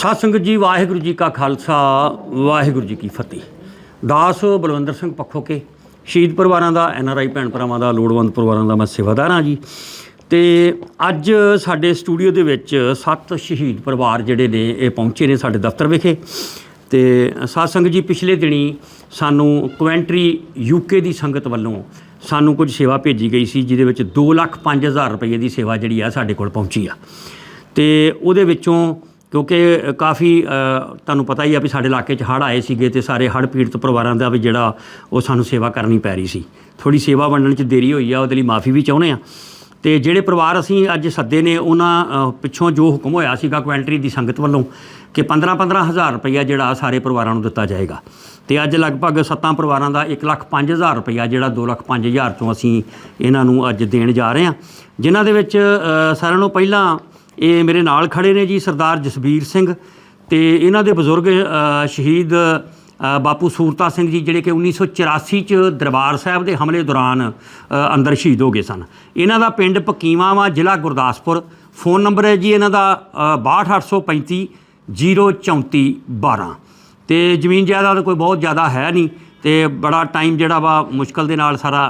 ਸਾਧ ਜੀ, ਵਾਹਿਗੁਰੂ ਜੀ ਕਾ ਖਾਲਸਾ, ਵਾਹਿਗੁਰੂ ਜੀ ਕੀ ਫਤਿਹ। ਦਾਸ ਬਲਵੰਦਰ ਸਿੰਘ ਪੱਖੋ ਕੇ, ਸ਼ਹੀਦ ਪਰਿਵਾਰਾਂ ਦਾ, ਐਨ ਆਰ ਆਈ ਭੈਣ ਭਰਾਵਾਂ ਦਾ, ਲੋੜਵੰਦ ਪਰਿਵਾਰਾਂ ਦਾ ਮੈਂ ਸੇਵਾਦਾਰ ਹਾਂ ਜੀ। ਤੇ ਅੱਜ ਸਾਡੇ ਸਟੂਡੀਓ ਦੇ ਵਿੱਚ ਸੱਤ ਸ਼ਹੀਦ ਪਰਿਵਾਰ ਜਿਹੜੇ ਨੇ, ਇਹ ਪਹੁੰਚੇ ਨੇ ਸਾਡੇ ਦਫ਼ਤਰ ਵਿਖੇ। ਤੇ ਸਾਧ ਜੀ, ਪਿਛਲੇ ਦਿਨੀ ਸਾਨੂੰ ਕਵੈਂਟਰੀ ਯੂਕੇ ਦੀ ਸੰਗਤ ਵੱਲੋਂ ਸਾਨੂੰ ਕੁਝ ਸੇਵਾ ਭੇਜੀ ਗਈ ਸੀ, ਜਿਹਦੇ ਵਿੱਚ 2 ਲੱਖ 5000 ਰੁਪਏ ਦੀ ਸੇਵਾ ਜਿਹੜੀ ਆ ਸਾਡੇ ਕੋਲ ਪਹੁੰਚੀ ਆ। ਤੇ ਉਹਦੇ ਵਿੱਚੋਂ ਕਿਉਂਕਿ ਕਾਫੀ ਤੁਹਾਨੂੰ ਪਤਾ ਹੀ ਆ ਵੀ ਸਾਡੇ ਇਲਾਕੇ 'ਚ ਹੜ੍ਹ ਆਏ ਸੀਗੇ ਤੇ ਸਾਰੇ ਹੜ੍ਹ ਪੀੜਤ ਪਰਿਵਾਰਾਂ ਦਾ ਵੀ ਜਿਹੜਾ ਉਹ ਸਾਨੂੰ ਸੇਵਾ ਕਰਨੀ ਪੈ ਰਹੀ ਸੀ। ਥੋੜੀ ਸੇਵਾ ਵੰਡਣ 'ਚ ਦੇਰੀ ਹੋਈ ਆ, ਉਹਦੇ ਲਈ ਮਾਫੀ ਵੀ ਚਾਹੁੰਦੇ ਆ। ਤੇ ਜਿਹੜੇ ਪਰਿਵਾਰ ਅਸੀਂ ਅੱਜ ਸੱਦੇ ਨੇ, ਉਹਨਾਂ ਪਿੱਛੋਂ ਜੋ ਹੁਕਮ ਹੋਇਆ ਸੀਗਾ ਕੁਐਂਟਰੀ ਦੀ ਸੰਗਤ ਵੱਲੋਂ ਕਿ 15-15 ਹਜ਼ਾਰ ਰੁਪਈਆ ਜਿਹੜਾ ਸਾਰੇ ਪਰਿਵਾਰਾਂ ਨੂੰ ਦਿੱਤਾ ਜਾਏਗਾ। ਤੇ ਅੱਜ ਲਗਭਗ ਸੱਤਾਂ ਪਰਿਵਾਰਾਂ ਦਾ 1 ਲੱਖ 5000 ਰੁਪਈਆ ਜਿਹੜਾ 2 ਲੱਖ 5000 ਤੋਂ ਅਸੀਂ ਇਹਨਾਂ ਨੂੰ ਅੱਜ ਦੇਣ ਜਾ ਰਹੇ ਹਾਂ। ਜਿਨ੍ਹਾਂ ਦੇ ਵਿੱਚ ਸਾਰਿਆਂ ਨੂੰ ਪਹਿਲਾਂ ਇਹ ਮੇਰੇ ਨਾਲ ਖੜੇ ਨੇ ਜੀ ਸਰਦਾਰ ਜਸਬੀਰ ਸਿੰਘ ਤੇ ਇਹਨਾਂ ਦੇ ਬਜ਼ੁਰਗ ਸ਼ਹੀਦ ਬਾਪੂ ਸੂਰਤਾ ਸਿੰਘ ਜੀ ਜਿਹੜੇ ਕਿ 1984 ਚ ਦਰਬਾਰ ਸਾਹਿਬ ਦੇ ਹਮਲੇ ਦੌਰਾਨ ਅੰਦਰ ਸ਼ਹੀਦ ਹੋ ਗਏ ਸਨ। ਇਹਨਾਂ ਦਾ ਪਿੰਡ ਪਕੀਵਾ ਵਾ ਜ਼ਿਲ੍ਹਾ ਗੁਰਦਾਸਪੁਰ। ਫੋਨ ਨੰਬਰ ਹੈ ਜੀ ਇਹਨਾਂ ਦਾ ਅ, 62835 03412 ਤੇ ਜ਼ਮੀਨ ਜਾਇਦਾਦ ਕੋਈ ਬਹੁਤ ਜ਼ਿਆਦਾ ਹੈ ਨਹੀਂ। ਤੇ ਬੜਾ ਟਾਈਮ ਜਿਹੜਾ ਵਾ ਮੁਸ਼ਕਲ ਦੇ ਨਾਲ ਸਾਰਾ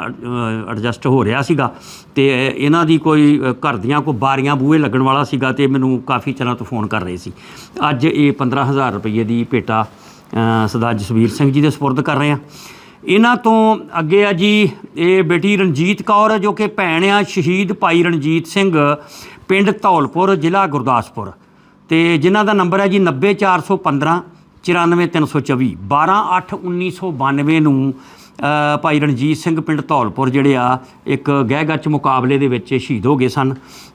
ਐਡਜਸਟ ਹੋ ਰਿਹਾ ਸੀਗਾ ਤੇ ਇਹਨਾਂ ਦੀ ਕੋਈ ਘਰ ਦੀਆਂ ਕੋਈ ਬਾਰੀਆਂ ਬੂਹੇ ਲੱਗਣ ਵਾਲਾ ਸੀਗਾ ਤੇ ਮੈਨੂੰ ਕਾਫੀ ਚਿਰਾਂ ਤੋਂ ਫੋਨ ਕਰ ਰਹੇ ਸੀ। ਅੱਜ ਇਹ 15000 ਰੁਪਏ ਦੀ ਭੇਟਾ ਸਰਦਾਰ ਜਸਵੀਰ ਸਿੰਘ ਜੀ ਦੇ ਸਪੁਰਦ ਕਰ ਰਹੇ ਆ। ਇਹਨਾਂ ਤੋਂ ਅੱਗੇ ਆ ਜੀ, ਇਹ ਬੇਟੀ ਰਣਜੀਤ ਕੌਰ ਜੋ ਕਿ ਭੈਣ ਆ, ਸ਼ਹੀਦ ਭਾਈ ਰਣਜੀਤ ਸਿੰਘ, ਪਿੰਡ ਧੌਲਪੁਰ, ਜ਼ਿਲ੍ਹਾ ਗੁਰਦਾਸਪੁਰ। ਤੇ ਜਿਨ੍ਹਾਂ ਦਾ ਨੰਬਰ ਹੈ ਜੀ 90415 94324 1281992 ਨੂੰ ਭਾਈ ਰਣਜੀਤ ਸਿੰਘ ਪਿੰਡ ਧੌਲਪੁਰ ਜਿਹੜੇ ਆ, ਇੱਕ ਗਹਿ ਮੁਕਾਬਲੇ ਦੇ ਵਿੱਚ ਸ਼ਹੀਦ ਹੋ ਗਏ ਸਨ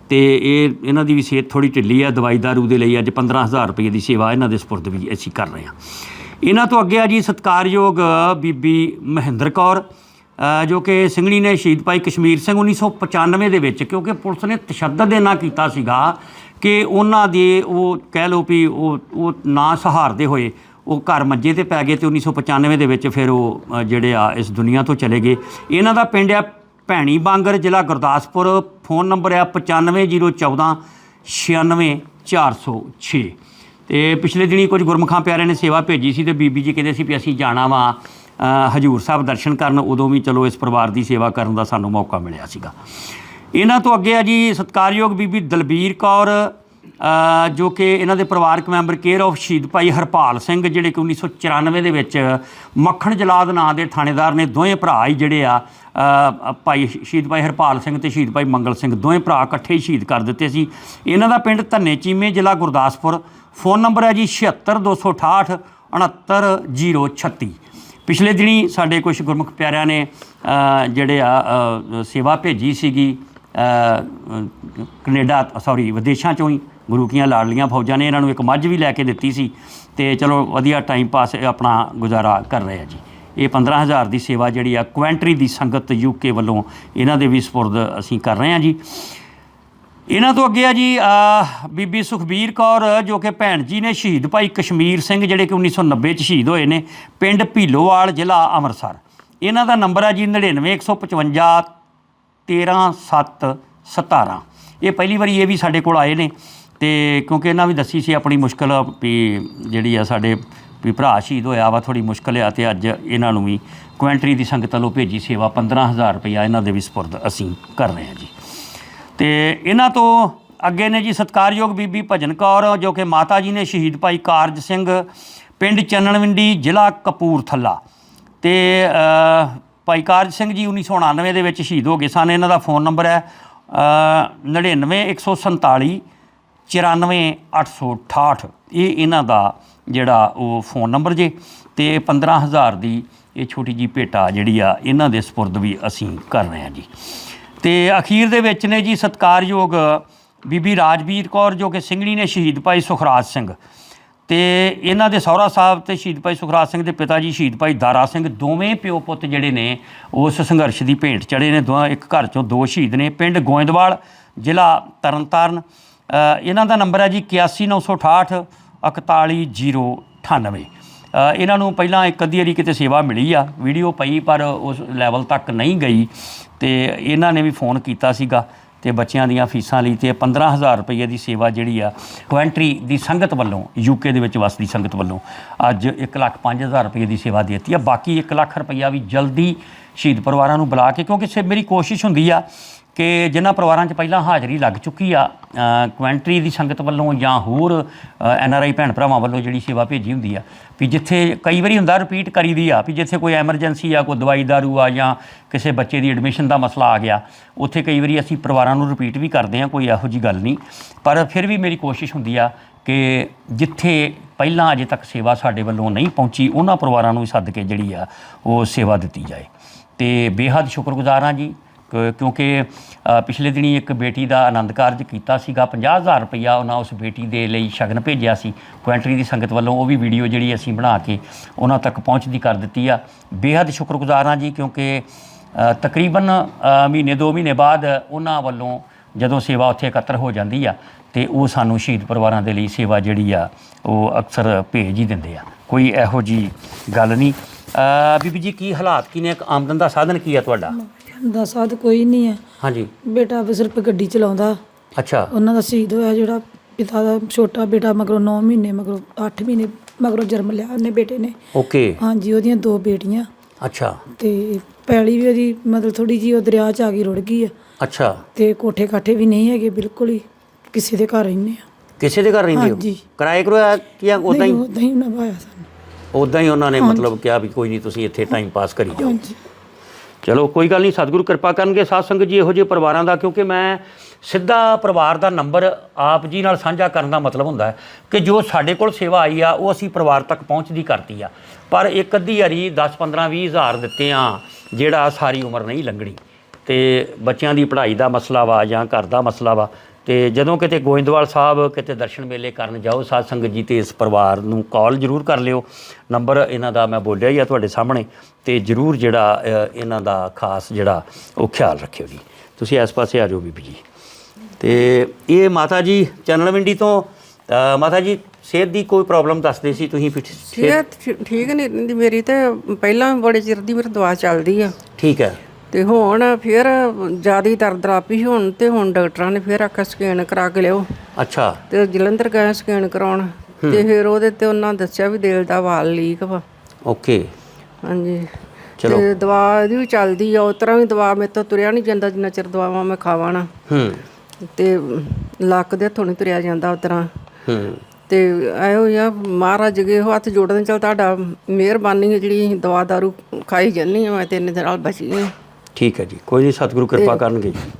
ਤੇ ਇਹ, ਇਹਨਾਂ ਦੀ ਵੀ ਸਿਹਤ ਥੋੜੀ ਢਿੱਲੀ ਆ, ਦਵਾਈ ਦਾਰੂ ਦੇ ਲਈ ਅੱਜ 15000 ਰੁਪਏ ਦੀ ਸੇਵਾ ਇਹਨਾਂ ਦੇ ਸਪੁਰਦ ਵੀ ਅਸੀਂ ਕਰ ਰਹੇ ਹਾਂ। ਇਹਨਾਂ ਤੋਂ ਅੱਗੇ ਆ ਜੀ ਸਤਕਾਰਯੋਗ ਬੀਬੀ ਮਹਿੰਦਰ ਕੌਰ ਜੋ ਕਿ ਸਿੰਘਣੀ ਨੇ ਸ਼ਹੀਦ ਭਾਈ ਕਸ਼ਮੀਰ ਸਿੰਘ 1995 ਦੇ ਵਿੱਚ, ਕਿਉਂਕਿ ਪੁਲਿਸ ਨੇ ਤਸ਼ੱਦਦ ਇਹਨਾਂ ਕੀਤਾ ਸੀਗਾ ਕਿ ਉਹਨਾਂ ਦੇ ਉਹ ਕਹਿ ਲਓ ਵੀ ਉਹ ਉਹ ਨਾ ਸਹਾਰਦੇ ਹੋਏ ਉਹ ਘਰ ਮੰਜੇ ਤੇ ਪੈ ਗਏ ਤੇ 1995 ਦੇ ਵਿੱਚ ਫਿਰ ਉਹ ਜਿਹੜੇ ਆ ਇਸ ਦੁਨੀਆ ਤੋਂ ਚਲੇ ਗਏ। ਇਹਨਾਂ ਦਾ ਪਿੰਡ ਆ ਭੈਣੀ ਬਾਂਗਰ, ਜ਼ਿਲ੍ਹਾ ਗੁਰਦਾਸਪੁਰ। ਫੋਨ ਨੰਬਰ ਆ 95014 96406 ਤੇ ਪਿਛਲੇ ਦਿਨੀ ਕੁਝ ਗੁਰਮੁਖਾਂ ਪਿਆਰਿਆਂ ਨੇ ਸੇਵਾ ਭੇਜੀ ਸੀ ਤੇ ਬੀਬੀ ਜੀ ਕਹਿੰਦੇ ਸੀ ਵੀ ਅਸੀਂ ਜਾਣਾ ਵਾ ਹਜੂਰ ਸਾਹਿਬ ਦਰਸ਼ਨ ਕਰਨ। ਉਦੋਂ ਵੀ ਚਲੋ ਇਸ ਪਰਿਵਾਰ ਦੀ ਸੇਵਾ ਕਰਨ ਦਾ ਸਾਨੂੰ ਮੌਕਾ ਮਿਲਿਆ ਸੀਗਾ। ਇਹਨਾਂ ਤੋਂ ਅੱਗੇ ਆ ਜੀ ਸਤਕਾਰਯੋਗ ਬੀਬੀ ਦਲਬੀਰ ਕੌਰ ਜੋ ਕਿ ਇਹਨਾਂ ਦੇ ਪਰਿਵਾਰਕ ਮੈਂਬਰ ਕੇਅਰ ਆਫ ਸ਼ਹੀਦ ਭਾਈ ਹਰਪਾਲ ਸਿੰਘ, ਜਿਹੜੇ ਕਿ 1994 ਦੇ ਵਿੱਚ ਮੱਖਣ ਜਲਾਦ ਨਾਂ ਦੇ ਥਾਣੇਦਾਰ ਨੇ, ਦੋਵੇਂ ਭਰਾ ਹੀ ਜਿਹੜੇ ਆ ਭਾਈ ਸ਼ਹੀਦ ਭਾਈ ਹਰਪਾਲ ਸਿੰਘ ਤੇ ਸ਼ਹੀਦ ਭਾਈ ਮੰਗਲ ਸਿੰਘ, ਦੋਵੇਂ ਭਰਾ ਇਕੱਠੇ ਹੀ ਸ਼ਹੀਦ ਕਰ ਦਿੱਤੇ ਸੀ। ਇਹਨਾਂ ਦਾ ਪਿੰਡ ਧੰਨੇ ਚੀਮੇ, ਜ਼ਿਲ੍ਹਾ ਗੁਰਦਾਸਪੁਰ। ਫੋਨ ਨੰਬਰ ਹੈ ਜੀ 76268 69036 ਪਿਛਲੇ ਦਿਨੀ ਸਾਡੇ ਕੁਝ ਗੁਰਮੁਖ ਪਿਆਰਿਆਂ ਨੇ ਜਿਹੜੇ ਆ ਸੇਵਾ ਭੇਜੀ ਸੀਗੀ। ਕੈਨੇਡਾ ਸੌਰੀ ਵਿਦੇਸ਼ਾਂ ਚੋਂ ਹੀ ਗੁਰੂ ਕੀਆਂ ਲਾਡਲੀਆਂ ਫੌਜਾਂ ਨੇ ਇਹਨਾਂ ਨੂੰ ਇੱਕ ਮੱਝ ਵੀ ਲੈ ਕੇ ਦਿੱਤੀ ਸੀ ਤੇ ਚਲੋ ਵਧੀਆ ਟਾਈਮ ਪਾਸ ਆਪਣਾ ਗੁਜ਼ਾਰਾ ਕਰ ਰਹੇ ਆ ਜੀ। ਇਹ 15000 ਦੀ ਸੇਵਾ ਜਿਹੜੀ ਆ, ਕੁਐਂਟਰੀ ਦੀ ਸੰਗਤ ਯੂਕੇ ਵੱਲੋਂ ਇਹਨਾਂ ਦੇ ਵੀ ਸਪੁਰਦ ਅਸੀਂ ਕਰ ਰਹੇ ਆ ਜੀ। ਇਹਨਾਂ ਤੋਂ ਅੱਗੇ ਆ ਜੀ ਬੀਬੀ ਸੁਖਬੀਰ ਕੌਰ, ਜੋ ਕਿ ਭੈਣ ਜੀ ਨੇ ਸ਼ਹੀਦ ਭਾਈ ਕਸ਼ਮੀਰ ਸਿੰਘ, ਜਿਹੜੇ ਕਿ 1990 ਚ ਸ਼ਹੀਦ ਹੋਏ ਨੇ, ਪਿੰਡ ਭੀਲੋਵਾਲ, ਜ਼ਿਲ੍ਹਾ ਅੰਮ੍ਰਿਤਸਰ। ਇਹਨਾਂ ਦਾ ਨੰਬਰ ਆ ਜੀ 99155 13717 ਇਹ ਪਹਿਲੀ ਵਾਰੀ ਇਹ ਵੀ ਸਾਡੇ ਕੋਲ ਆਏ ਨੇ ਤੇ ਕਿਉਂਕਿ ਇਹਨਾਂ ਵੀ ਦੱਸੀ ਸੀ ਆਪਣੀ ਮੁਸ਼ਕਲ ਵੀ ਜਿਹੜੀ ਆ ਸਾਡੇ ਵੀ ਭਰਾ ਸ਼ਹੀਦ ਹੋਇਆ ਵਾ ਥੋੜੀ ਮੁਸ਼ਕਲ ਆ ਤੇ ਅੱਜ ਇਹਨਾਂ ਨੂੰ ਵੀ ਕੁਐਂਟਰੀ ਦੀ ਸੰਗਤ ਵੱਲੋਂ ਭੇਜੀ ਸੇਵਾ 15000 ਰੁਪਇਆ ਇਹਨਾਂ ਦੇ ਵੀ ਸਪੁਰਦ ਅਸੀਂ ਕਰ ਰਹੇ ਹਾਂ ਜੀ। ਤੇ ਇਹਨਾਂ ਤੋਂ ਅੱਗੇ ਨੇ ਜੀ ਸਤਕਾਰਯੋਗ ਬੀਬੀ ਭਜਨ ਕੌਰ, ਜੋ ਕਿ ਮਾਤਾ ਜੀ ਨੇ ਸ਼ਹੀਦ ਭਾਈ ਕਾਰਜ ਸਿੰਘ, ਪਿੰਡ ਚੰਨਣਵਿੰਡੀ, ਜ਼ਿਲ੍ਹਾ ਕਪੂਰਥਲਾ। ਤੇ ਭਾਈ ਕਾਰਜ ਸਿੰਘ ਜੀ 1999 ਦੇ ਵਿੱਚ ਸ਼ਹੀਦ ਹੋ ਗਏ ਸਨ। ਇਹਨਾਂ ਦਾ ਫੋਨ ਨੰਬਰ ਹੈ ਅ, 99147 94868 ਇਹ ਇਹਨਾਂ ਦਾ ਜਿਹੜਾ ਉਹ ਫੋਨ ਨੰਬਰ ਜੇ ਤੇ 15000 ਦੀ ਇਹ ਛੋਟੀ ਜੀ ਭੇਟਾ ਜਿਹੜੀ ਆ ਇਹਨਾਂ ਦੇ ਸਪੁਰਦ ਵੀ ਅਸੀਂ ਕਰ ਰਹੇ ਹਾਂ ਜੀ। ਤੇ ਅਖੀਰ ਦੇ ਵਿੱਚ ਨੇ ਜੀ ਸਤਕਾਰਯੋਗ ਬੀਬੀ ਰਾਜਵੀਰ ਕੌਰ ਜੋ ਕਿ ਸਿੰਘਣੀ ਨੇ ਸ਼ਹੀਦ ਭਾਈ ਸੁਖਰਾਜ ਸਿੰਘ। ਤੇ ਇਹਨਾਂ ਦੇ ਸਹੁਰਾ ਸਾਹਿਬ ਤੇ ਸ਼ਹੀਦ ਭਾਈ ਸੁਖਰਾਜ ਸਿੰਘ ਦੇ ਪਿਤਾ ਜੀ ਸ਼ਹੀਦ ਭਾਈ ਦਾਰਾ ਸਿੰਘ ਦੋਵੇਂ ਪਿਓ ਪੁੱਤ ਜਿਹੜੇ ਨੇ ਉਸ ਸੰਘਰਸ਼ ਦੀ ਭੇਂਟ ਚੜੇ ਨੇ। ਦੋਵਾਂ ਇੱਕ ਘਰ ਚੋਂ ਦੋ ਸ਼ਹੀਦ ਨੇ। ਪਿੰਡ ਗੋਇੰਦਵਾਲ ਜ਼ਿਲ੍ਹਾ ਤਰਨਤਾਰਨ। ਇਹਨਾਂ ਦਾ ਨੰਬਰ ਹੈ ਜੀ 81968 41098 ਅ, ਇਹਨਾਂ ਨੂੰ ਪਹਿਲਾਂ ਇੱਕ ਅੱਧੀ ਵਾਰੀ ਕਿਤੇ ਸੇਵਾ ਮਿਲੀ ਆ। ਵੀਡੀਓ ਪਈ ਪਰ ਉਸ ਲੈਵਲ ਤੱਕ ਨਹੀਂ ਗਈ ਤੇ ਇਹਨਾਂ ਨੇ ਵੀ ਫੋਨ ਕੀਤਾ ਸੀਗਾ। ਤੇ ਬੱਚਿਆਂ ਦੀਆਂ ਫੀਸਾਂ ਲਈ ਤੇ 15000 ਰੁਪਏ ਦੀ ਸੇਵਾ ਜਿਹੜੀ ਆ ਕੁਐਂਟਰੀ ਦੀ ਸੰਗਤ ਵੱਲੋਂ ਯੂਕੇ ਦੇ ਵਿੱਚ ਵਸਦੀ ਸੰਗਤ ਵੱਲੋਂ ਅੱਜ 1 ਲੱਖ 5000 ਰੁਪਏ ਦੀ ਸੇਵਾ ਦੇ ਦਿੱਤੀ ਆ। ਬਾਕੀ 1 ਲੱਖ ਰੁਪਈਆ ਵੀ ਜਲਦੀ ਸ਼ਹੀਦ ਪਰਿਵਾਰਾਂ ਨੂੰ ਬੁਲਾ ਕੇ, ਕਿਉਂਕਿ ਸੇ, ਮੇਰੀ ਕੋਸ਼ਿਸ਼ ਹੁੰਦੀ ਆ ਕਿ ਜਿਨ੍ਹਾਂ ਪਰਿਵਾਰਾਂ 'ਚ ਪਹਿਲਾਂ ਹਾਜ਼ਰੀ ਲੱਗ ਚੁੱਕੀ ਆ ਅ, ਕੁਐਂਟਰੀ ਦੀ ਸੰਗਤ ਵੱਲੋਂ ਜਾਂ ਹੋਰ ਐਨ ਆਰ ਆਈ ਭੈਣ ਭਰਾਵਾਂ ਵੱਲੋਂ ਜਿਹੜੀ ਸੇਵਾ ਭੇਜੀ ਹੁੰਦੀ ਆ ਵੀ ਜਿੱਥੇ ਕਈ ਵਾਰੀ ਹੁੰਦਾ ਰਿਪੀਟ ਕਰੀਦੀ ਆ ਵੀ ਜਿੱਥੇ ਕੋਈ ਐਮਰਜੈਂਸੀ ਆ ਕੋਈ ਦਵਾਈ ਦਾਰੂ ਆ ਜਾਂ ਕਿਸੇ ਬੱਚੇ ਦੀ ਐਡਮਿਸ਼ਨ ਦਾ ਮਸਲਾ ਆ ਗਿਆ ਉੱਥੇ ਕਈ ਵਾਰੀ ਅਸੀਂ ਪਰਿਵਾਰਾਂ ਨੂੰ ਰਿਪੀਟ ਵੀ ਕਰਦੇ ਆ ਕੋਈ ਇਹੋ ਜੀ ਗੱਲ ਨਹੀਂ। ਪਰ ਫਿਰ ਵੀ ਮੇਰੀ ਕੋਸ਼ਿਸ਼ ਹੁੰਦੀ ਆ ਕਿ ਜਿੱਥੇ ਪਹਿਲਾਂ ਅਜੇ ਤੱਕ ਸੇਵਾ ਸਾਡੇ ਵੱਲੋਂ ਨਹੀਂ ਪਹੁੰਚੀ ਉਹਨਾਂ ਪਰਿਵਾਰਾਂ ਨੂੰ ਵੀ ਸੱਦ ਕੇ ਜਿਹੜੀ ਆ ਉਹ ਸੇਵਾ ਦਿੱਤੀ ਜਾਏ। ਤੇ ਬੇਹੱਦ ਸ਼ੁਕਰਗੁਜ਼ਾਰ ਹਾਂ ਜੀ। ਕਿਉਂਕਿ ਪਿਛਲੇ ਦਿਨੀ ਇੱਕ ਬੇਟੀ ਦਾ ਆਨੰਦ ਕਾਰਜ ਕੀਤਾ ਸੀਗਾ 50000 ਰੁਪਇਆ ਉਹਨਾਂ ਉਸ ਬੇਟੀ ਦੇ ਲਈ ਸ਼ਗਨ ਭੇਜਿਆ ਸੀ। ਕੁਐਂਟਰੀ ਦੀ ਸੰਗਤ ਵੱਲੋਂ ਉਹ ਵੀ ਵੀਡੀਓ ਜਿਹੜੀ ਅਸੀਂ ਬਣਾ ਕੇ ਉਹਨਾਂ ਤੱਕ ਪਹੁੰਚਦੀ ਕਰ ਦਿੱਤੀ ਆ। ਬੇਹੱਦ ਸ਼ੁਕਰਗੁਜ਼ਾਰ ਹਾਂ ਜੀ, ਕਿਉਂਕਿ ਤਕਰੀਬਨ ਮਹੀਨੇ, ਦੋ ਮਹੀਨੇ ਬਾਅਦ ਉਹਨਾਂ ਵੱਲੋਂ ਜਦੋਂ ਸੇਵਾ ਉੱਥੇ ਇਕੱਤਰ ਹੋ ਜਾਂਦੀ ਆ, ਤੇ ਉਹ ਸਾਨੂੰ ਸ਼ਹੀਦ ਪਰਿਵਾਰਾਂ ਦੇ ਲਈ ਸੇਵਾ ਜਿਹੜੀ ਆ, ਉਹ ਅਕਸਰ ਭੇਜ ਹੀ ਦਿੰਦੇ ਆ। ਕੋਈ ਇਹੋ ਜੀ ਗੱਲ ਨਹੀਂ। ਬੀਬੀ ਜੀ ਕੀ ਹਾਲਾਤ? ਕੀ ਨੇ ਇੱਕ ਆਮਦਨ ਦਾ ਸਾਧਨ ਕੀ ਆ ਤੁਹਾਡਾ? ਦਾ ਸਾਧ ਕੋਈ ਨਹੀਂ ਹੈ। ਹਾਂਜੀ। ਬੇਟਾ ਵੀ ਸਿਰਫ ਗੱਡੀ ਚਲਾਉਂਦਾ। ਅੱਛਾ। ਉਹਨਾਂ ਦਾ ਸ਼ਹੀਦ ਹੋਇਆ ਜਿਹੜਾ ਪਿਤਾ ਦਾ ਛੋਟਾ ਬੇਟਾ ਮਗਰੋਂ 9 ਮਹੀਨੇ ਮਗਰੋਂ 8 ਮਹੀਨੇ ਮਗਰੋਂ ਜਨਮ ਲਿਆ ਉਹਨੇ ਬੇਟੇ ਨੇ। ਓਕੇ। ਹਾਂਜੀ ਉਹਦੀਆਂ ਦੋ ਬੇਟੀਆਂ। ਅੱਛਾ। ਤੇ ਪੈਲੀ ਵੀ ਉਹਦੀ ਮਤਲਬ ਥੋੜੀ ਜੀ ਉਹ ਦਰਿਆ ਚ ਆ ਗਈ ਰੁੜ ਗਈ ਆ ਅੱਛਾ। ਤੇ ਕੋਠੇ ਕਾਠੇ ਵੀ ਨਹੀਂ ਹੈਗੇ ਬਿਲਕੁਲ ਹੀ ਕਿਸੇ ਦੇ ਘਰ ਰਹਿੰਦੇ ਆ। ਕਿਸੇ ਦੇ ਘਰ ਰਹਿੰਦੇ ਹੋ? ਹਾਂਜੀ। ਕਿਰਾਏ ਕਰੋਇਆ ਕੀ ਉਦਾਂ ਹੀ? ਉਦਾਂ ਹੀ ਨਭਾਇਆ ਸਾਨੂੰ। ਉਦਾਂ ਹੀ ਉਹਨਾਂ ਨੇ ਮਤਲਬ ਕਿਹਾ ਵੀ ਕੋਈ ਨਹੀਂ ਤੁਸੀਂ ਇੱਥੇ ਟਾਈਮ ਪਾਸ ਕਰੀ ਜਾਓ। ਚਲੋ ਕੋਈ ਗੱਲ ਨਹੀਂ ਸਤਿਗੁਰੂ ਕਿਰਪਾ ਕਰਨਗੇ ਸਾਧ ਸੰਗਤ ਜੀ ਇਹੋ ਜਿਹੇ ਪਰਿਵਾਰਾਂ ਦਾ ਕਿਉਂਕਿ ਮੈਂ ਸਿੱਧਾ ਪਰਿਵਾਰ ਦਾ ਨੰਬਰ ਆਪ ਜੀ ਨਾਲ ਸਾਂਝਾ ਕਰਨ ਦਾ ਮਤਲਬ ਹੁੰਦਾ ਹੈ ਕਿ ਜੋ ਸਾਡੇ ਕੋਲ ਸੇਵਾ ਆਈ ਆ ਉਹ ਅਸੀਂ ਪਰਿਵਾਰ ਤੱਕ ਪਹੁੰਚਦੀ ਕਰਤੀ ਆ। ਪਰ ਇੱਕ ਅੱਧੀ ਵਾਰੀ 10 15 20 ਹਜ਼ਾਰ ਦਿੱਤੇ ਆ ਜਿਹੜਾ ਸਾਰੀ ਉਮਰ ਨਹੀਂ ਲੰਘਣੀ। ਤੇ ਬੱਚਿਆਂ ਦੀ ਪੜ੍ਹਾਈ ਦਾ ਮਸਲਾ ਵਾ ਜਾਂ ਘਰ ਦਾ ਮਸਲਾ ਵਾ ਤੇ ਜਦੋਂ ਕਿਤੇ ਗੋਇੰਦਵਾਲ ਸਾਹਿਬ ਕਿਤੇ ਦਰਸ਼ਨ ਮੇਲੇ ਕਰਨ ਜਾਓ ਸਾਧ ਸੰਗਤ ਜੀ ਤੇ ਇਸ ਪਰਿਵਾਰ ਨੂੰ ਕਾਲ ਜ਼ਰੂਰ ਕਰ ਲਿਓ। ਨੰਬਰ ਇਹਨਾਂ ਦਾ ਮੈਂ ਬੋਲਿਆ ਹੀ ਆ ਤੁਹਾਡੇ ਸਾਹਮਣੇ ਤੇ ਜ਼ਰੂਰ ਜਿਹੜਾ ਇਹਨਾਂ ਦਾ ਖਾਸ ਜਿਹੜਾ ਉਹ ਖਿਆਲ ਰੱਖਿਓ ਜੀ। ਤੁਸੀਂ ਇਸ ਪਾਸੇ ਆ ਜਾਓ ਬੀਬੀ ਜੀ। ਤੇ ਇਹ ਮਾਤਾ ਜੀ ਚੰਨਲਵਿੰਡੀ ਤੋਂ ਮਾਤਾ ਜੀ ਸਿਹਤ ਦੀ ਕੋਈ ਪ੍ਰੋਬਲਮ ਦੱਸਦੇ ਸੀ ਤੁਸੀਂ ਫਿਰ ਸਿਹਤ- ਠੀਕ ਨਹੀਂ ਮੇਰੀ ਤੇ ਪਹਿਲਾਂ ਬੜੇ ਚਿਰ ਦੀ ਮੇਰੀ ਦਵਾ ਚੱਲਦੀ ਆ। ਠੀਕ ਹੈ। ਤੇ ਹੁਣ ਫਿਰ ਜ਼ਿਆਦਾ ਦਰਦ ਆਪੀ ਹੁਣ ਤੇ ਹੁਣ ਡਾਕਟਰਾਂ ਨੇ ਫਿਰ ਆਖਿਆ ਸਕੈਨ ਕਰਾ ਕੇ ਲਿਓ ਅੱਛਾ। ਤੇ ਜਲੰਧਰ ਗਏ ਸਕੈਨ ਕਰਾਉਣ ਤੇ ਫਿਰ ਉਹਦੇ ਤੇ ਉਹਨਾਂ ਦੱਸਿਆ ਵੀ ਦਿਲ ਦਾ ਵਾਲ ਲੀਕ ਵਾ। ਓਕੇ। ਹਾਂਜੀ। ਚਲੋ। ਤੇ ਦਵਾ ਇਹਦੀ ਵੀ ਚੱਲਦੀ ਆ ਉਸ ਤਰ੍ਹਾਂ ਵੀ ਦਵਾ ਮੇਰੇ ਤੋਂ ਤੁਰਿਆ ਨਹੀਂ ਜਾਂਦਾ ਜਿੰਨਾ ਚਿਰ ਦਵਾਵਾਂ ਮੈਂ ਖਾਵਾਂ ਨਾ। ਹੂੰ। ਤੇ ਲੱਕ ਦੇ ਹੱਥੋਂ ਨਹੀਂ ਤੁਰਿਆ ਜਾਂਦਾ ਉਸ ਤਰ੍ਹਾਂ। ਹੂੰ। ਤੇ ਆਇਓ ਯਾ ਮਹਾਰਾਜ ਅਗੇ ਹੱਥ ਜੋੜਨ ਚਲ ਤੁਹਾਡਾ ਮਿਹਰਬਾਨੀ ਹੈ ਜਿਹੜੀ ਦਵਾ ਦਾਰੂ ਖਾਈ ਜੰਨੀ ਮੈਂ ਤਿੰਨ ਦਿਨ ਨਾਲ ਬਚੀ ਹਾਂ ਠੀਕ ਹੈ ਜੀ ਕੋਈ ਨਹੀਂ ਸਤਿਗੁਰੂ ਕਿਰਪਾ ਕਰਨਗੇ ਜੀ।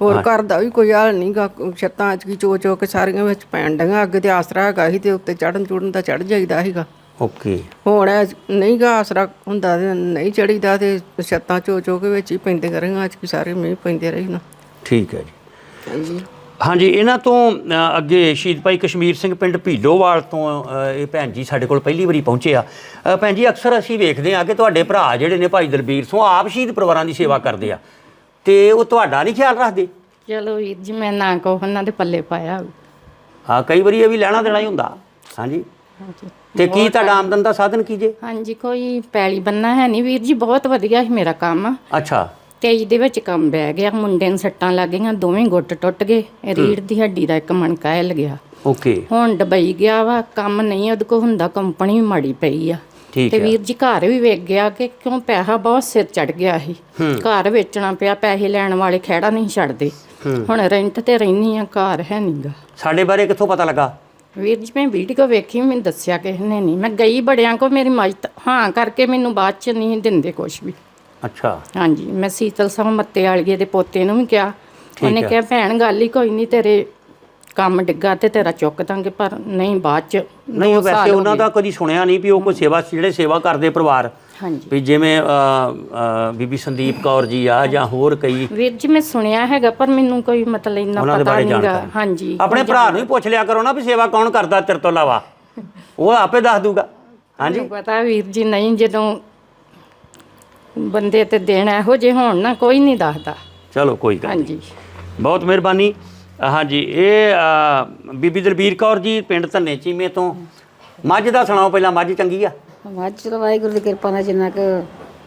ਹੋਰ ਘਰ ਦਾ ਵੀ ਕੋਈ ਹਾਲ ਨਹੀਂਗਾ ਛੱਤਾਂ ਅੱਜ ਕੀ ਚੋ ਚੋ ਕੇ ਸਾਰੀਆਂ ਵਿੱਚ ਪੈਣ ਡੰਗਾ ਅੱਗੇ ਤੇ ਆਸਰਾ ਹੈਗਾ ਸੀ ਤੇ ਉੱਤੇ ਚੜਨ ਚੁੜਨ ਦਾ ਚੜ ਜਾਈਦਾ ਸੀਗਾ। ਓਕੇ। ਹੁਣ ਨਹੀਂਗਾ ਆਸਰਾ ਹੁੰਦਾ ਤੇ ਨਹੀਂ ਚੜੀਦਾ ਤੇ ਛੱਤਾਂ ਚੋ ਚੋ ਕੇ ਵਿੱਚ ਹੀ ਪੈਂਦੇ ਕਰਾਂਗਾ ਅੱਜ ਕੀ ਸਾਰੇ ਮੀਂਹ ਪੈਂਦੇ ਰਹੀ ਨਾ। ਠੀਕ ਹੈ ਜੀ। ਹਾਂਜੀ। ਹਾਂਜੀ ਇਹਨਾਂ ਤੋਂ ਅ, ਅੱਗੇ ਸ਼ਹੀਦ ਭਾਈ ਕਸ਼ਮੀਰ ਸਿੰਘ ਪਿੰਡ ਭੀਲੋਵਾਲ ਤੋਂ ਅ, ਇਹ ਭੈਣ ਜੀ ਸਾਡੇ ਕੋਲ ਪਹਿਲੀ ਵਾਰੀ ਪਹੁੰਚੇ ਆ। ਅ, ਭੈਣ ਜੀ ਅਕਸਰ ਅਸੀਂ ਵੇਖਦੇ ਆ ਕਿ ਤੁਹਾਡੇ ਭਰਾ ਜਿਹੜੇ ਨੇ ਭਾਈ ਦਲਬੀਰ ਸਿੰਘ ਆਪ ਸ਼ਹੀਦ ਪਰਿਵਾਰਾਂ ਦੀ ਸੇਵਾ ਕਰਦੇ ਆ। ਤੇ ਉਹ ਤੁਹਾਡਾ ਨਹੀਂ ਖਿਆਲ ਰੱਖਦੇ? ਚਲੋ ਵੀਰ ਜੀ ਮੈਂ ਨਾ ਕੋ ਉਹਨਾਂ ਦੇ ਪੱਲੇ ਪਾਇਆ ਹਾਂ ਕਈ ਵਾਰੀ ਇਹ ਵੀ ਲੈਣਾ ਦੇਣਾ ਹੀ ਹੁੰਦਾ। ਹਾਂਜੀ। ਤੇ ਕੀ ਤੁਹਾਡਾ ਆਮਦਨ ਦਾ ਸਾਧਨ ਕੀ ਜੇ? ਹਾਂਜੀ ਕੋਈ ਪੈਲੀ ਬੰਨਾ ਹੈ ਨਹੀਂ ਵੀਰ ਜੀ ਬਹੁਤ ਵਧੀਆ ਸੀ ਮੇਰਾ ਕੰਮ ਅੱਛਾ। ਤੇਜ ਦੇ ਵਿੱਚ ਕੰਮ ਬਹਿ ਗਿਆ ਮੁੰਡੇ ਨੂੰ ਸੱਟਾਂ ਲੱਗ ਗਈਆਂ ਦੋਵੇਂ ਗੁੱਟ ਟੁੱਟ ਗਏ ਰੀੜ ਦੀ ਹੱਡੀ ਦਾ ਇੱਕ ਮਣਕਾ ਹਿੱਲ ਗਿਆ। ਓਕੇ। ਹੁਣ ਡਬਈ ਗਿਆ ਵਾ ਕੰਮ ਨਹੀਂ ਉਹਦੇ ਕੋ ਹੁੰਦਾ ਕੰਪਨੀ ਵੀ ਮਾੜੀ ਪਈ ਆ। ਤੇ ਵੀਰ ਜੀ ਘਰ ਵੀ ਵੇਖ ਗਿਆ ਕਿ ਕਿਉਂ ਪੈਸਾ ਬਹੁਤ ਸਿਰ ਚੜ ਗਿਆ ਸੀ। ਘਰ ਵੇਚਣਾ ਪਿਆ ਪੈਸੇ ਲੈਣ ਵਾਲੇ ਖਹਿੜਾ ਨਹੀਂ ਛੱਡਦੇ। ਹੁਣ ਰੈਂਟ ਤੇ ਰਹਿਨੀ ਆ ਘਰ ਹੈ ਨਹੀਂਗਾ ਸਾਡੇ ਬਾਰੇ ਕਿੱਥੋਂ ਪਤਾ ਲੱਗਾ? ਵੀਰ ਜੀ ਮੈਂ ਵੀਡੀਓ ਵੇਖੀ ਮੈਨੂੰ ਦੱਸਿਆ ਕਿਸੇ ਨੇ ਨਹੀਂ ਮੈਂ ਗਈ ਬੜਿਆਂ ਕੋ ਮੇਰੀ ਮੱਤ ਹਾਂ ਕਰਕੇ ਮੈਨੂੰ ਬਾਅਦ ਚ ਨਹੀਂ ਦਿੰਦੇ ਕੁਛ ਵੀ। ਅੱਛਾ। ਹਾਂਜੀ ਮੈਂ ਸੀਤਲ ਸਿੰਘ ਮੱਤੇ ਵਾਲੀਏ ਦੇ ਪੋਤੇ ਨੂੰ ਵੀ ਕਿਹਾ। ਉਹਨੇ। ਕਿਹਾ ਭੈਣ ਗੱਲ ਹੀ ਕੋਈ ਨਹੀਂ ਤੇਰੇ ਕੰਮ ਡਿੱਗਾ ਤੇ ਤੇਰਾ ਚੁੱਕ ਦਾਂਗੇ ਪਰ ਨਹੀਂ ਬਾਅਦ ਚ ਨਹੀਂ ਉਹ ਵੈਸੇ ਉਹਨਾਂ। ਦਾ ਕਦੀ ਸੁਣਿਆ ਨਹੀਂ ਵੀ ਉਹ ਕੋਈ ਸੇਵਾ ਜਿਹੜੇ ਸੇਵਾ ਕਰਦੇ ਪਰਿਵਾਰ। ਹਾਂਜੀ। ਵੀ ਜਿਵੇਂ ਬੀਬੀ ਸੰਦੀਪ ਕੌਰ ਜੀ ਆ ਜਾਂ ਹੋਰ ਕਈ। ਵੀਰ ਜੀ ਮੈਂ ਸੁਣਿਆ ਹੈਗਾ ਪਰ ਮੈਨੂੰ ਕੋਈ ਮਤਲਬ ਇੰਨਾ ਪਤਾ ਨਹੀਂਗਾ ਹਾਂਜੀ। ਆਪਣੇ ਭਰਾ ਨੂੰ ਹੀ ਪੁੱਛ ਲਿਆ ਕਰੋ ਨਾ ਵੀ ਸੇਵਾ ਕੌਣ ਕਰਦਾ ਤੇਰੇ ਤੋਂ ਇਲਾਵਾ। ਉਹ ਆਪੇ ਦੱਸ ਦੂਗਾ। ਹਾਂਜੀ। ਪਤਾ ਵੀਰ ਜੀ ਨਹੀਂ ਜਦੋਂ ਬੰਦੇ ਤੇ ਦੇਣ ਇਹੋ ਜਿਹੇ ਹੋਣ ਨਾ ਕੋਈ ਨਹੀਂ ਦੱਸਦਾ। ਚਲੋ ਕੋਈ ਗੱਲ ਨਹੀਂ। ਹਾਂਜੀ ਬਹੁਤ ਮਿਹਰਬਾਨੀ। ਹਾਂਜੀ ਇਹ ਅ, ਬੀਬੀ ਦਲਬੀਰ ਕੌਰ ਜੀ ਪਿੰਡ ਧੰਨੇ ਚੀਮੇ ਤੋਂ। ਮੱਝ ਦਾ ਸੁਣਾਓ ਪਹਿਲਾਂ ਮੱਝ ਚੰਗੀ ਆ? ਮੱਝ ਚਲੋ ਵਾਹਿਗੁਰੂ ਦੀ ਕਿਰਪਾ ਨਾਲ ਜਿੰਨਾ ਕੁ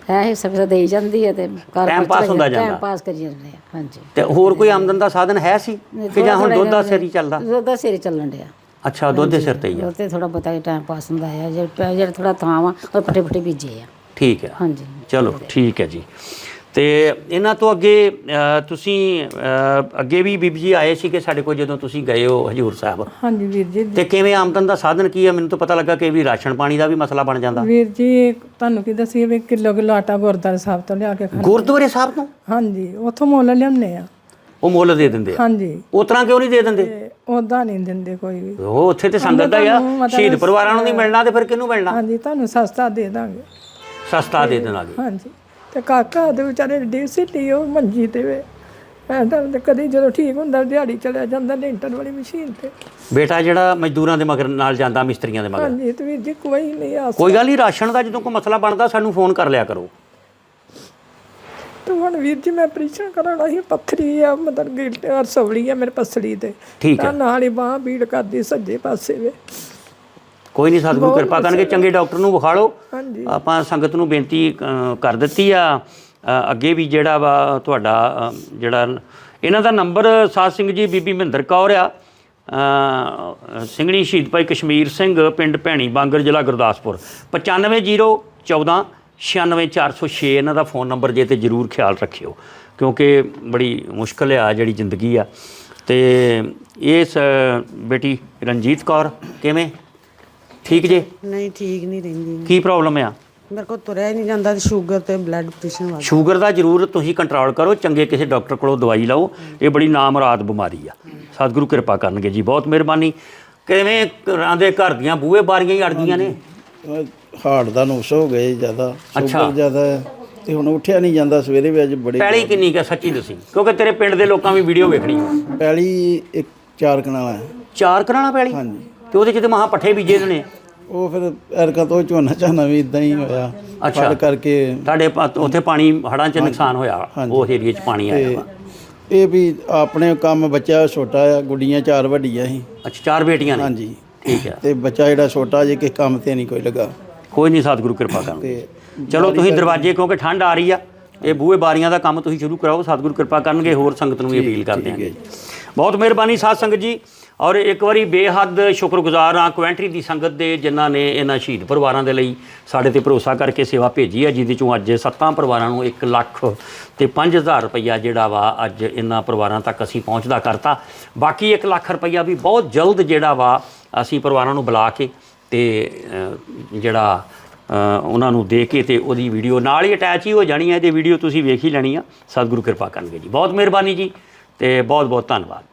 ਹੈ ਇਹ ਸਭ ਦੇ ਜਾਂਦੀ ਹੈ ਤੇ ਘਰ Time pass ਹੁੰਦਾ ਜਾਂਦਾ। ਟਾਈਮ ਪਾਸ ਕਰੀ ਜਾਂਦੇ ਆ ਹਾਂਜੀ। ਤੇ ਹੋਰ ਕੋਈ ਆਮਦਨ ਦਾ ਸਾਧਨ ਹੈ ਸੀ? ਕਿ ਜਾਂ ਹੁਣ ਦੁੱਧ ਦਾ ਸਿਰ ਹੀ ਚੱਲਦਾ? ਦੁੱਧ ਦਾ ਸਿਰ ਹੀ ਚੱਲਣ ਡਿਆ। ਅੱਛਾ ਦੁੱਧ ਦੇ ਸਿਰ ਤੇ ਹੀ ਆ। ਉਹ ਤੇ ਥੋੜਾ ਬਤਾ ਟਾਈਮ ਪਾਸ ਹੁੰਦਾ ਹੈ ਜਿਹੜਾ ਜਿਹੜਾ ਥੋੜਾ ਥਾਂ ਵਾ ਉਹ ਪੱਟੇ ਪੱਟੇ ਬੀਜੇ ਆ। ਠੀਕ ਹੈ। ਹਾਂਜੀ। ਚਲੋ ਠੀਕ ਹੈ ਜੀ। ਤੇ ਇਹਨਾਂ ਤੋਂ ਅੱਗੇ ਅ, ਤੁਸੀਂ ਅ, ਅੱਗੇ ਵੀ ਬੀਬੀ ਜੀ ਆਏ ਸੀ ਕਿ ਸਾਡੇ ਕੋਲ ਜਦੋਂ ਤੁਸੀਂ ਗਏ ਹੋ ਹਜੂਰ ਸਾਹਿਬ? ਹਾਂਜੀ ਵੀਰ ਜੀ। ਤੇ ਕਿਵੇਂ ਆਮਦਨ ਦਾ ਸਾਧਨ ਕੀ ਹੈ? ਮੈਨੂੰ ਤਾਂ ਪਤਾ ਲੱਗਾ ਕਿ ਵੀ ਰਾਸ਼ਨ ਪਾਣੀ ਦਾ ਵੀ ਮਸਲਾ ਬਣ ਜਾਂਦਾ। ਵੀਰ ਜੀ ਤੁਹਾਨੂੰ ਕੀ ਦੱਸੀਏ ਵੀ ਕਿਲੋ ਕਿਲੋ ਆਟਾ ਗੁਰਦੁਆਰਾ ਸਾਹਿਬ ਤੋਂ ਲਿਆ ਕੇ ਖਾਂਦੇ। ਗੁਰਦੁਆਰੇ ਸਾਹਿਬ ਤੋਂ? ਹਾਂਜੀ ਉੱਥੋਂ ਮੁੱਲ ਲਿਆਉਂਦੇ ਆ। ਉਹ ਮੁੱਲ ਦੇ ਦਿੰਦੇ ਆ? ਹਾਂਜੀ। ਉਸ ਤਰ੍ਹਾਂ ਕਿਉਂ ਨਹੀਂ ਦੇ ਦਿੰਦੇ? ਤੇ ਉਦਾਂ ਨਹੀਂ ਦਿੰਦੇ ਕੋਈ ਵੀ। ਉਹ ਉੱਥੇ ਤੇ ਸੰਗਤ ਦਾ ਆ। ਸ਼ਹੀਦ ਪਰਿਵਾਰਾਂ ਨੂੰ ਨਹੀਂ ਮਿਲਣਾ ਤੇ ਫਿਰ ਕਿਹਨੂੰ ਮਿਲਣਾ? ਹਾਂਜੀ ਤੁਹਾਨੂੰ ਸਸਤਾ ਦੇ ਦਾਂਗੇ। ਸਸਤਾ ਦੇ ਦੇਣਾਗੇ ਹਾਂਜੀ। ਤੇ ਕਾਕਾ ਦੇ ਵਿਚਾਰੇ ਡੀਸੀ ਟੀ ਉਹ ਮੰਜੀ ਤੇ ਵੇ। ਐਂਦਾ ਤੇ ਕਦੀ ਜਦੋਂ ਠੀਕ ਹੁੰਦਾ ਦਿਹਾੜੀ ਚਲਿਆ ਜਾਂਦਾ ਲੈਂਟਰ ਵਾਲੀ ਮਸ਼ੀਨ ਤੇ। ਬੇਟਾ ਜਿਹੜਾ ਮਜ਼ਦੂਰਾਂ ਦੇ ਮਗਰ ਨਾਲ ਜਾਂਦਾ ਮਿਸਤਰੀਆਂ ਦੇ ਮਗਰ। ਹਾਂਜੀ ਤੇ ਵੀਰ ਜੀ ਕੋਈ ਨਹੀਂ ਆਸ ਕੋਈ ਗੱਲ ਨਹੀਂ ਰਾਸ਼ਨ ਦਾ ਜਦੋਂ ਕੋਈ ਮਸਲਾ ਬਣਦਾ ਸਾਨੂੰ ਫੋਨ ਕਰ ਲਿਆ ਕਰੋ। ਤੇ ਹੁਣ ਵੀਰ ਜੀ ਮੈਂ ਆਪਰੇਸ਼ਨ ਕਰਾਉਣਾ ਸੀ ਪੱਥਰੀ ਆ ਮਤਲਬ ਗਿਲਟ ਔਰ ਸਵਲੀ ਆ ਮੇਰੇ ਪਸਲੀ ਤੇ। ਠੀਕ ਹੈ। ਤਾਂ ਨਾਲ ਹੀ ਬਾਹ ਪੀੜ ਕਰਦੀ ਸੱਜੇ ਪਾਸੇ ਵੇ। ਕੋਈ ਨਹੀਂ ਸਤਿਗੁਰੂ ਕਿਰਪਾ ਕਰਨਗੇ ਚੰਗੇ ਡਾਕਟਰ ਨੂੰ ਵਿਖਾ ਲਓ ਆਪਾਂ ਸੰਗਤ ਨੂੰ ਬੇਨਤੀ ਕਰ ਦਿੱਤੀ ਆ। ਅੱਗੇ ਵੀ ਜਿਹੜਾ ਵਾ ਤੁਹਾਡਾ ਜਿਹੜਾ ਇਹਨਾਂ ਦਾ ਨੰਬਰ ਸਾਧ ਸਿੰਘ ਜੀ ਬੀਬੀ ਮਹਿੰਦਰ ਕੌਰ ਆ। ਸਿੰਘਣੀ ਸ਼ਹੀਦ ਭਾਈ ਕਸ਼ਮੀਰ ਸਿੰਘ ਪਿੰਡ ਭੈਣੀ ਬਾਂਗਰ ਜ਼ਿਲ੍ਹਾ ਗੁਰਦਾਸਪੁਰ। 95014 96406 ਇਹਨਾਂ ਦਾ ਫੋਨ ਨੰਬਰ ਜੇ ਤੇ ਜਰੂਰ ਖਿਆਲ ਰੱਖਿਓ ਕਿਉਂਕਿ ਬੜੀ ਮੁਸ਼ਕਲ ਆ ਜਿਹੜੀ ਜ਼ਿੰਦਗੀ ਆ। ਤੇ ਇਸ ਬੇਟੀ ਰਣਜੀਤ ਕੌਰ ਕਿਵੇਂ? ਠੀਕ ਜੇ? ਨਹੀਂ ਠੀਕ ਨਹੀਂ ਰਹਿੰਦੀ। ਕੀ ਪ੍ਰੋਬਲਮ ਆ? ਮੇਰੇ ਕੋਲ ਤੁਰਿਆ ਹੀ ਨਹੀਂ ਜਾਂਦਾ ਤੇ ਸ਼ੂਗਰ ਤੇ ਬਲੱਡ ਪ੍ਰੈਸ਼ਰ ਵੱਧ। ਸ਼ੂਗਰ ਦਾ ਜ਼ਰੂਰ ਤੁਸੀਂ ਕੰਟਰੋਲ ਕਰੋ ਚੰਗੇ ਕਿਸੇ ਡਾਕਟਰ ਕੋਲੋਂ ਦਵਾਈ ਲਓ। ਇਹ ਬੜੀ ਨਾਮਰਾਦ ਬਿਮਾਰੀ ਆ। ਸਤਿਗੁਰੂ ਕਿਰਪਾ ਕਰਨਗੇ ਜੀ ਬਹੁਤ ਮਿਹਰਬਾਨੀ। ਕਿਵੇਂ ਘਰਾਂ ਦੇ ਘਰ ਦੀਆਂ ਬੂਹੇ ਬਾਰੀਆਂ ਹੀ ਅੜ ਗਈਆਂ ਨੇ? ਹਾਰਟ ਦਾ ਨੁਕਸ ਹੋ ਗਏ ਜ਼ਿਆਦਾ ਅੱਛਾ। ਸ਼ੂਗਰ ਜ਼ਿਆਦਾ ਹੈ ਤੇ ਹੁਣ ਉੱਠਿਆ ਨਹੀਂ ਜਾਂਦਾ ਸਵੇਰੇ ਵੀ ਅੱਜ ਬੜੇ ਪੈਲੀ ਕਿੰਨੀ ਕੁ ਸੱਚੀ ਦੱਸੀ? ਕਿਉਂਕਿ ਤੇਰੇ ਪਿੰਡ ਦੇ ਲੋਕਾਂ ਵੀ ਵੀਡੀਓ ਵੇਖਣੀ ਹੈ ਪੈਲੀ ਇੱਕ ਚਾਰ ਕਨਾਲਾ ਹੈ ਚਾਰ ਕਰਾਣਾ ਪੈਲੀ? ਹਾਂਜੀ। ਤੇ ਉਹਦੇ ਚ ਤੇ ਮਹਾ ਪੱਠੇ ਬੀਜੇ ਦੇ ਨੇ। ਉਹ ਫਿਰ ਐਰਕਾ ਤੋਂ ਝੋਨਾ ਝਾਨਾ ਵੀ ਇਦਾਂ ਹੀ ਹੋਇਆ। ਅੱਛਾ। ਫੜ ਕਰਕੇ ਤੁਹਾਡੇ ਪਾ- ਉੱਥੇ ਪਾਣੀ ਹੜਾਂ ਚ ਨੁਕਸਾਨ ਹੋਇਆ। ਉਸ ਏਰੀਏ ਚ ਪਾਣੀ ਆਇਆ ਤੇ ਵਾ। ਇਹ ਵੀ ਆਪਣੇ ਕੰਮ ਬੱਚਾ ਛੋਟਾ ਆ ਗੁੱਡੀਆਂ ਚਾਰ ਵੱਡੀਆਂ ਸੀ। ਅੱਛਾ ਚਾਰ ਬੇਟੀਆਂ ਨੇ? ਹਾਂਜੀ। ਠੀਕ ਹੈ ਤੇ ਬੱਚਾ ਜਿਹੜਾ ਛੋਟਾ ਜੇ ਕਿਸੇ ਕੰਮ ਤੇ ਨਹੀਂ ਕੋਈ ਲੱਗਾ। ਕੋਈ ਨਹੀਂ ਸਤਿਗੁਰੂ ਕਿਰਪਾ ਕਰਨਗੇ। ਤੇ ਚਲੋ ਤੁਸੀਂ ਦਰਵਾਜ਼ੇ ਕਿਉਂਕਿ ਠੰਡ ਆ ਰਹੀ ਆ ਇਹ ਬੂਹੇ ਬਾਰੀਆਂ ਦਾ ਕੰਮ ਤੁਸੀਂ ਸ਼ੁਰੂ ਕਰਾਓ ਸਤਿਗੁਰੂ ਕਿਰਪਾ ਕਰਨਗੇ ਹੋਰ ਸੰਗਤ ਨੂੰ ਵੀ ਅਪੀਲ ਕਰਦੇ ਹਾਂ ਬਹੁਤ ਮਿਹਰਬਾਨੀ ਸਾਧ ਸੰਗਤ ਜੀ। ਔਰ ਇੱਕ ਵਾਰੀ ਬੇਹੱਦ ਸ਼ੁਕਰਗੁਜ਼ਾਰ ਹਾਂ ਕੁਐਂਟਰੀ ਦੀ ਸੰਗਤ ਦੇ ਜਿਨ੍ਹਾਂ ਨੇ ਇਹਨਾਂ ਸ਼ਹੀਦ ਪਰਿਵਾਰਾਂ ਦੇ ਲਈ ਸਾਡੇ ਤੇ ਭਰੋਸਾ ਕਰਕੇ ਸੇਵਾ ਭੇਜੀ ਹੈ ਜਿਹਦੇ ਚੋਂ ਅੱਜ ਸੱਤਾਂ ਪਰਿਵਾਰਾਂ ਨੂੰ 1 ਲੱਖ ਤੇ 5000 ਰੁਪਈਆ ਜਿਹੜਾ ਵਾ ਅੱਜ ਇਹਨਾਂ ਪਰਿਵਾਰਾਂ ਤੱਕ ਅਸੀਂ ਪਹੁੰਚਦਾ ਕਰਤਾ। ਬਾਕੀ 1 ਲੱਖ ਰੁਪਈਆ ਵੀ ਬਹੁਤ ਜਲਦ ਜਿਹੜਾ ਵਾ ਅਸੀਂ ਪਰਿਵਾਰਾਂ ਨੂੰ ਬੁਲਾ ਕੇ ਤੇ ਜਿਹੜਾ ਉਹਨਾਂ ਨੂੰ ਦੇ ਕੇ ਤੇ ਉਹਦੀ ਵੀਡੀਓ ਨਾਲ ਹੀ ਅਟੈਚ ਹੀ ਹੋ ਜਾਣੀ ਹੈ ਤੇ ਵੀਡੀਓ ਤੁਸੀਂ ਵੇਖ ਹੀ ਲੈਣੀ ਆ। ਸਤਿਗੁਰੂ ਕਿਰਪਾ ਕਰਨਗੇ ਜੀ। ਬਹੁਤ ਮਿਹਰਬਾਨੀ ਜੀ ਤੇ ਬਹੁਤ ਬਹੁਤ ਧੰਨਵਾਦ।